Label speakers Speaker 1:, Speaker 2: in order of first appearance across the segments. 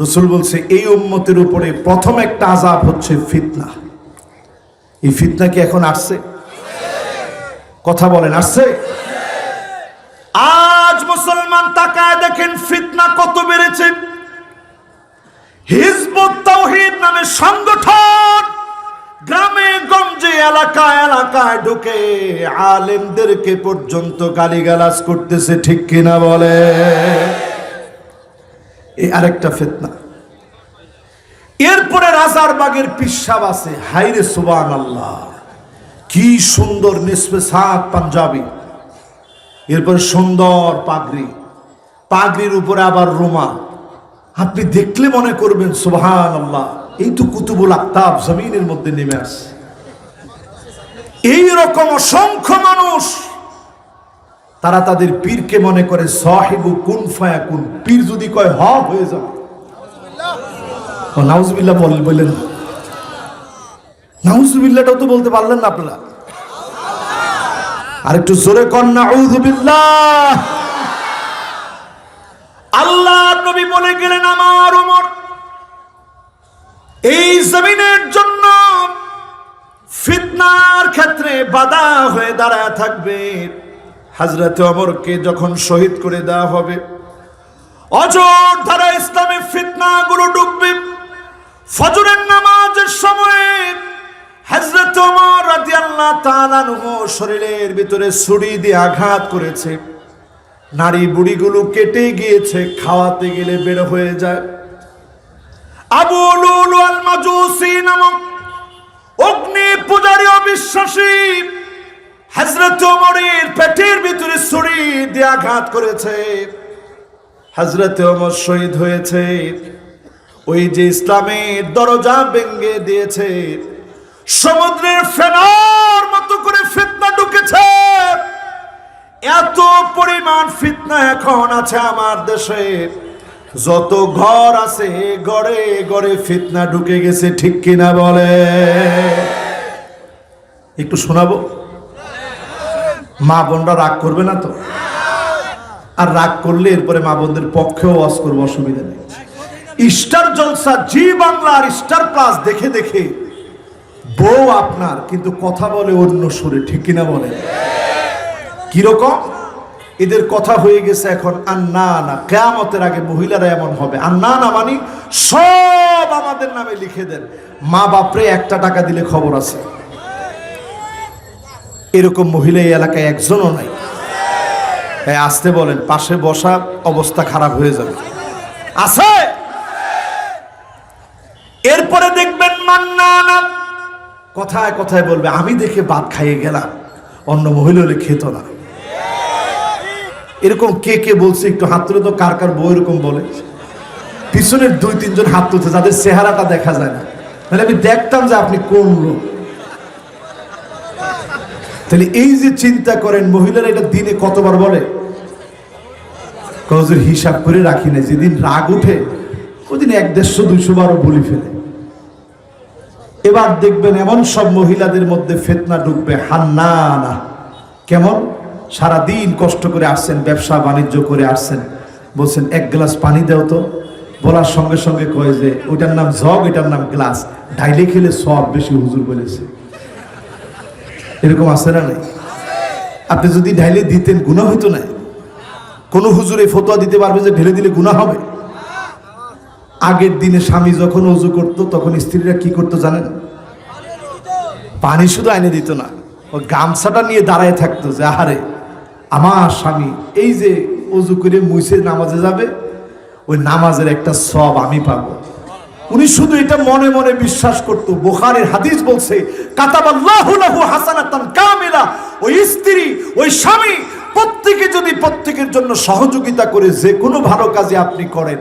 Speaker 1: রসুল বলছে, এই উম্মতের উপরে প্রথম একটা আজাব হচ্ছে ফিতনা। এই ফিতনা কি এখন আসছে? কথা বলেন, আসছে? আজ মুসলমান তাকায় দেখেন ফিতনা কত বেড়েছে। হিজবুত তাওহীদ নামে সংগঠন গ্রামে, গঞ্জে, এলাকায় এলাকায় ঢুকে আলেমদেরকে পর্যন্ত গালিগালাজ করতেছে, ঠিক কিনা বলে? এই আরেকটা ফিতনা। এরপরে রাজারবাগের পিসাব আছে হাইরে সুবান আল্লাহ কি সুন্দর নিসবে পাঞ্জাবি। এরপর সুন্দর পাগড়ি, পাগড়ির উপরে আবার রোমা আপনি দেখলে মনে করবেন সুবহান আল্লাহ এই তো কুতুবুল আক্তাব জমিনের মধ্যে নেমে আসে এই রকম অসংখ্য মানুষ তারা তাদের পীরকে মনে করে, সাহেবু কুন ফায়া কুন। পীর যদি কয় হ হয়ে যাবে। ও নাউজুবিল্লাহ বল, বললেন না। নাউজুবিল্লাহটাও তো বলতে পারলেন না আপনারা? আর একটু জোরে কর নাউজুবিল্লাহ। আল্লাহ নবী বলে গেলেন, আমার উমর, এই জমিনের জন্য ফিতনার ক্ষেত্রে বাধা হয়ে দাঁড়ায় থাকবে। হাজরতে অমরকে যখন শহীদ করে দেওয়া হবে, অজর ধারা ইসলামে ফিতনা গুলো ডুববে। ফজরের নামাজের সময়ে হযরত ওমর রাদিয়াল্লাহু তাআলা আনহু শরীরের ভিতরে ছুরি দিয়ে আঘাত করেছে। নারী বুড়িগুলো কেটে গিয়েছে, খাওয়াতে গেলে বের হয়ে যায়। আবু লুলু আল মাজুসি নামক অগ্নি পূজারী অবিশ্বাসী হযরত ওমরের পেটের ভিতরে ছুরি দিয়ে আঘাত করেছে। হযরত ওমর শহীদ হয়েছে। ওই যে ইসলামের দরজা ভেঙে দিয়েছে। সমুদ্রের ফেনার মতো করে ফিতনা ঢুকেছে। এত পরিমাণ ফিতনা এখন আছে আমার দেশে। যত ঘর আছে গড়ে গড়ে ফিতনা ঢুকে গেছে, ঠিক কিনা বলে? একটু শোনাবো? মা বোনরা রাগ করবে না তো? আর রাগ করলে এরপরে মা বোনদের পক্ষেও ওয়াজ করব, অসুবিধা নেই। স্টার জলসা, জি বাংলা আর স্টার প্লাস দেখে দেখে বউ আপনার, কিন্তু কথা বলে অন্য সুরে, ঠিক কিনা বলে? কীরকম? এদের কথা হয়ে গেছে এখন আর না না, কেয়ামতের আগে মহিলারা এমন হবে। আন্না না মানি সব আমাদের নামে লিখে দেন। মা বাপরে একটা টাকা দিলে খবর আছে। এরকম মহিলা এই এলাকায় একজনও নাই। তাই আসতে বলেন, পাশে বসা অবস্থা খারাপ হয়ে যাবে। আছে? এরপরে দেখবেন মান্না না কথায় কথায় বলবে, আমি দেখে ভাত খাইয়ে গেলাম, অন্য মহিলা হলে খেত না। এরকম কে কে বলছে, একটু হাত তুলে তো কার কার বউ এরকম বলে। পিছনের দুই, তিনজন হাত তুলছে, যাদের চেহারাটা দেখা যায় না। তাহলে আমি দেখতাম যে আপনি কোন লোক। তাহলে এই যে চিন্তা করেন, মহিলারা এটা দিনে কতবার বলে? কজের হিসাব করে রাখি না যেদিন রাগ উঠে ওদিন এক দেড়শো, দুইশো বারো বলি ফেলে। এবার দেখবেন এমন সব মহিলাদের মধ্যে ফেতনা ঢুকবে হান্না না কেমন? সারা দিন কষ্ট করে আসছেন, ব্যবসা বাণিজ্য করে আসছেন। বলছেন, এক গ্লাস পানি দাও তো। বলার সঙ্গে সঙ্গে কয় যে, ওইটার নাম জগ, এটার নাম গ্লাস। ঢাইলে খেলে সব বেশি হুজুর বলেছে। এরকম আছে না নাই? আপনি যদি ঢাইলে দিতেন গুণা হইতো না। কোন হুজুর ফতোয়া দিতে পারবে যে ঢেলে দিলে গুণা হবে? আগের দিনে স্বামী যখন অজু করতো, তখন স্ত্রীরা কি করতো জানেন? পানি শুধু আইনে দিত না, ও গামছাটা নিয়ে দাঁড়ায় থাকতো যে, আহারে, আমার স্বামী এই যে অজু করে মুইসে নামাজে যাবে, ওই নামাজের একটা সব আমি পাবো। উনি শুধু এটা মনে মনে বিশ্বাস করত। বোখারের হাদিস বলছে, কাতাবাল্লাহু লাহু হাসানাতান কামিলা। ওই স্ত্রী, ওই স্বামী প্রত্যেকে যদি প্রত্যেকের জন্য সহযোগিতা করে, যে কোনো ভালো কাজে আপনি করেন।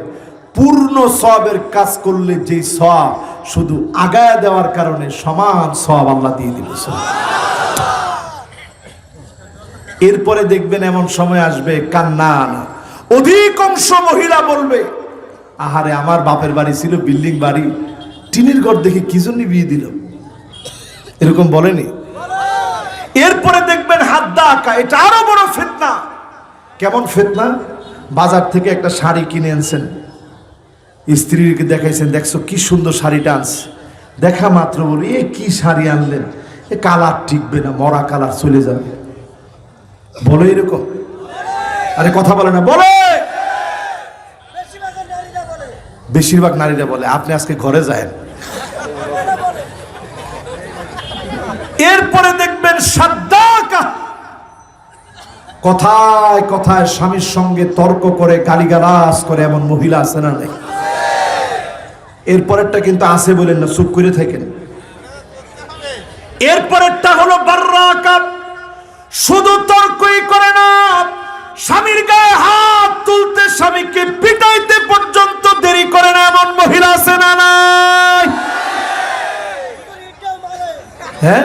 Speaker 1: পূর্ণ সবের কাজ করলে যেই সব শুধু আগায় দেওয়ার কারণে সমান সব আল্লাহ দিয়ে দিল এরপরে দেখবেন এমন সময় আসবে কান্না অধিকাংশ মহিলা বলবে আহারে, আমার বাপের বাড়ি ছিল, বিল্ডিং বাড়ি। টিনের ঘর দেখে কি জন্য বিয়ে দিল? এরকম বলেনি? এরপরে দেখবেন হাত দা আঁকা, এটা আরও বড় ফেতনা। কেমন ফেতনা? বাজার থেকে একটা শাড়ি কিনে আনছেন। স্ত্রীকে দেখাইছেন, দেখছ কি সুন্দর শাড়িটা আনছে। দেখা মাত্র বলি, এ, কি শাড়ি আনলেন? এ, কালার টিকবে না, মরা কালার চলে যাবে। বলো এরকম? আরে, কথা বলে না, বলে
Speaker 2: বেশিরভাগের নারীরা বলে
Speaker 1: বেশিরভাগ নারীরা বলে, আপনি আজকে ঘরে যায় এরপরে দেখবেন কথায় কথায় স্বামীর সঙ্গে তর্ক করে, গালিগালাজ করে এমন মহিলা আছে না নাই? এরপরেরটা কিন্তু আছে বলেন না, চুপ করে থাকেন। এরপরেরটা হলো শুধু তর্কই করে না, স্বামীর গায়ে হাত তুলতে স্বামীকে পিটাইতে পর্যন্ত দেরি করে না এমন মহিলা আছে না নাই
Speaker 2: ইটটাও মারে
Speaker 1: হ্যাঁ?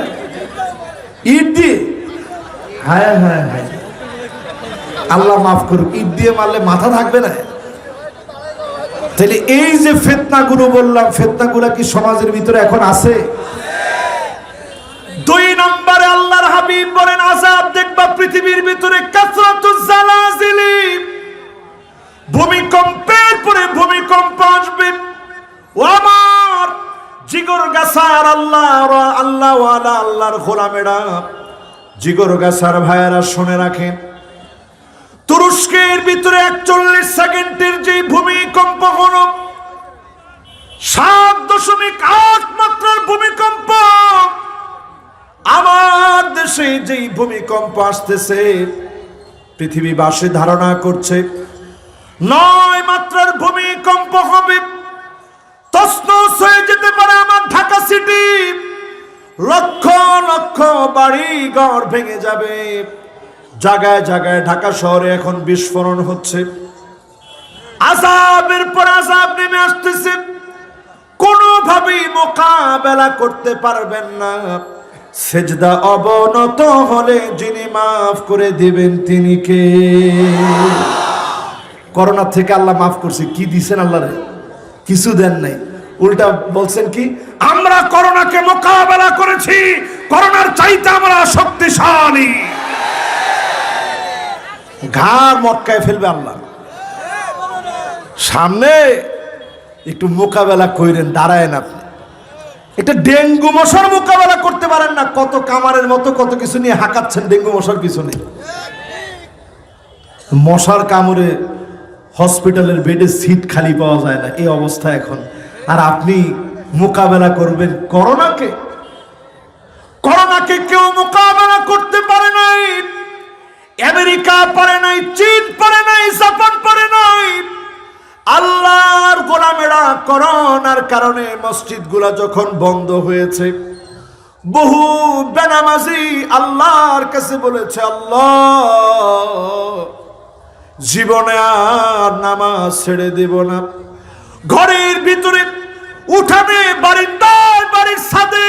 Speaker 1: ইট দিয়ে? হ্যাঁ হ্যাঁ হ্যাঁ। আল্লাহ মাফ করুক, ইট দিয়ে মারলে মাথা থাকবে না। তাহলে এই যে ফেতনাগুলো বললাম, ফেতনাগুলো কি সমাজের ভিতরে এখন আছে? দুই নম্বরে আল্লাহর হাবিব বলেন, আজাব দেখবা পৃথিবীর ভিতরে কাসরাতুজ জালাজিলি। ভূমিকম্পের পরে ভূমিকম্প আসবে। ও আমার জিগর গাছার আল্লাহ আল্লাহ আল্লাহর গোলামেরা। জিগর গাছার ভাইয়েরা শুনে রাখেন। তুরস্কের ভিতরে একচল্লিশ সেকেন্ডের যে ভূমিকম্প হলো, সাত দশমিক আট মাত্রার ভূমিকম্প। আমার দেশে যেই ভূমিকম্প আসতেছে, পৃথিবীবাসী ধারণা করছে, নয় মাত্রার ভূমিকম্প বাড়ি ঘর ভেঙে যাবে। জায়গায় জায়গায় ঢাকা শহরে এখন বিস্ফোরণ হচ্ছে। আজাবের পর আজাব নেমে আসতেছে। কোনোভাবেই মোকাবেলা করতে পারবেন না। সেজদা অবনত হলে যিনি মাফ করে দিবেন তিনি কে? করোনা থেকে আল্লাহ মাফ করছে। কি দিছেন আল্লাহ রে? কিছু দেন নাই। উল্টা বলছেন কি, আমরা করোনাকে মোকাবেলা করেছি। করোনার চাইতে আমরা শক্তিশালী। ঘাড় মটকায় ফেলবে আল্লাহ। সামনে একটু মোকাবেলা কইরেন দাঁড়ায় না আপনি। এটা ডেঙ্গু মশার মোকাবেলা করতে পারেন না, কত কামারের মতো কত কিছু নিয়ে হাঁকাচ্ছেন ডেঙ্গু মশার পিছনে। মশার কামড়ে হসপিটালের বেডে সিট খালি পাওয়া যায় না, এই অবস্থা এখন। আর আপনি মোকাবেলা করবেন করোনাকে। করোনাকে কেউ মোকাবেলা করতে পারে নাই। আমেরিকা পারে নাই, চীন পারে নাই, জাপান পারে নাই। আল্লাহর গোলামেরা করোনার কারণে মসজিদগুলা যখন বন্ধ হয়েছে, বহু বেনামাজি আল্লাহর কাছে বলেছে, আল্লাহ, জীবনে আর নামাজ ছেড়ে দেব না। ঘরের ভিতরে উঠানে বারিন্দায় বাড়ির ছাদে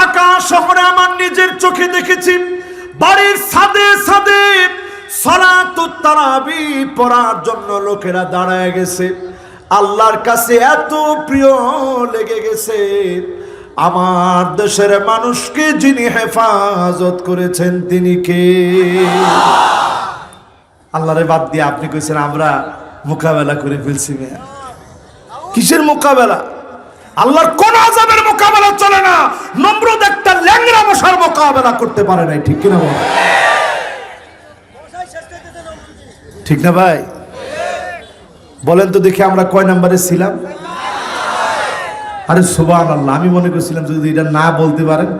Speaker 1: ঢাকা শহরে আমার নিজের চোখে দেখেছি। বাড়ির ছাদে ছাদে সলাতুত তারাবি পড়ার জন্য লোকেরা দাঁড়ায় গেছে। আল্লাহর কাছে এত প্রিয় লেগে গেছে। আমার দেশের মানুষকে যিনি হেফাজত করেছেন, তিনি কে? আল্লাহরে বাদ দিয়ে আপনি কইছেন, আমরা মোকাবেলা করে ফেলছি কিসের মোকাবেলা? আল্লাহর কোন আজাবের মোকাবেলা চলে না। নম্রদ একটা ল্যাংরা মশার মোকাবেলা করতে পারে নাই, ঠিক কিনা
Speaker 2: মন্ত্রী
Speaker 1: ঠিক না ভাই? বলেন তো দেখি আমরা কয় নাম্বারে ছিলাম? আরে সুবান আল্লাহ আমি মনে করছিলাম যদি এটা না বলতে পারেন,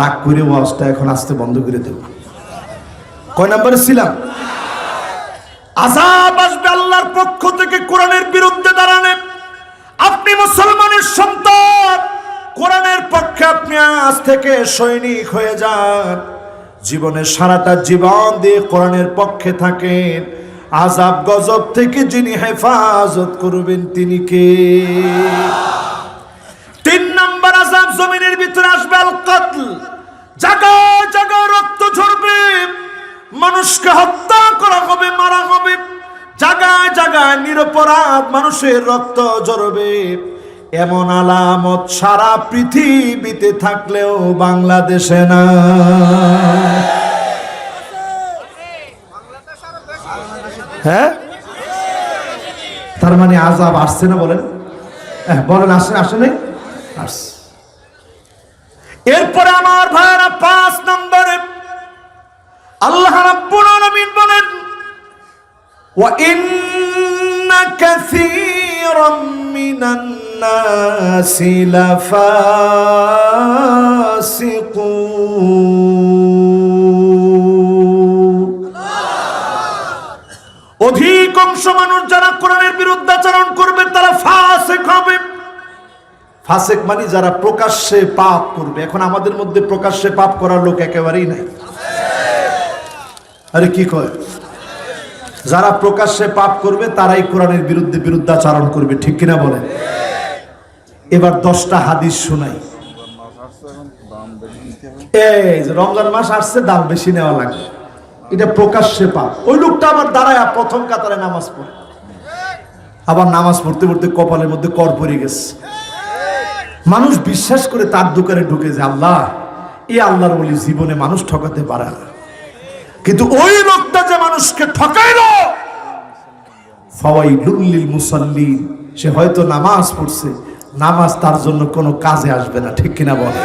Speaker 1: রাগ করে ওয়াজটা এখন আসতে বন্ধ করে দেব। কয় নাম্বারে ছিলাম? আজাব আসবে আল্লাহর পক্ষ থেকে কোরআনের বিরুদ্ধে দাঁড়ানে আপনি মুসলমানের সন্তান কোরআনের পক্ষে আপনি আজ থেকে সৈনিক হয়ে যান। জীবনের সারাটা জীবন দিয়ে কোরআনের পক্ষে থাকেন। আজাব গজব থেকে যিনি হেফাজত করবেন তিনি কে? তিন নম্বর আজাব জমিনের ভিতরে আসবে কাতল জায়গায় জায়গায় রক্ত ঝরবে। মানুষকে হত্যা করা হবে, মারা হবে। জায়গায় জায়গায় নিরপরাধ মানুষের রক্ত ঝরবে। এমন আলামত সারা পৃথিবীতে থাকলেও বাংলাদেশে না। হ্যাঁ? তার মানে আজাব আসছে না বলেন? হ্যাঁ বলেন, আসে আসে এরপরে আমার ভাইরা পাঁচ নম্বরে আল্লাহ রাব্বুল বলেন, ওয়া ইন্না কাসীরাম নাসি অধিকাংশ মানুষ যারা কোরআনের বিরুদ্ধাচরণ করবে, তারা ফাসেক হবে। ফাসেক মানে যারা প্রকাশ্যে পাপ করবে। এখন আমাদের মধ্যে প্রকাশ্যে পাপ করার লোক একেবারেই নাই। আরে কি কয়? যারা প্রকাশ্যে পাপ করবে, তারাই কোরআনের বিরুদ্ধে বিরুদ্ধাচরণ করবে। ঠিক কিনা বলেন? এবার দশটা হাদিস শোনাই। রমজান মাস আসছে, দাম বেশি নেওয়া লাগবে। এটা প্রকাশ্যে পাপ। ওই লোকটা আবার দাঁড়ায় প্রথম কাতারে নামাজ পড়ে। আবার নামাজ পড়তে পড়তে কপালের মধ্যে কর পড়ে গেছে। মানুষ বিশ্বাস করে তার দোকানে ঢুকে যে আল্লাহ, এই আল্লাহর বলি জীবনে মানুষ ঠকাতে পারে না। কিন্তু ওই লোকটা যে মানুষকে ঠকাইল, ফাওয়াইলুল মুসাল্লিন, সে হয়তো নামাজ পড়ছে, নামাজ তার জন্য কোনো কাজে আসবে না, ঠিক কিনা বলে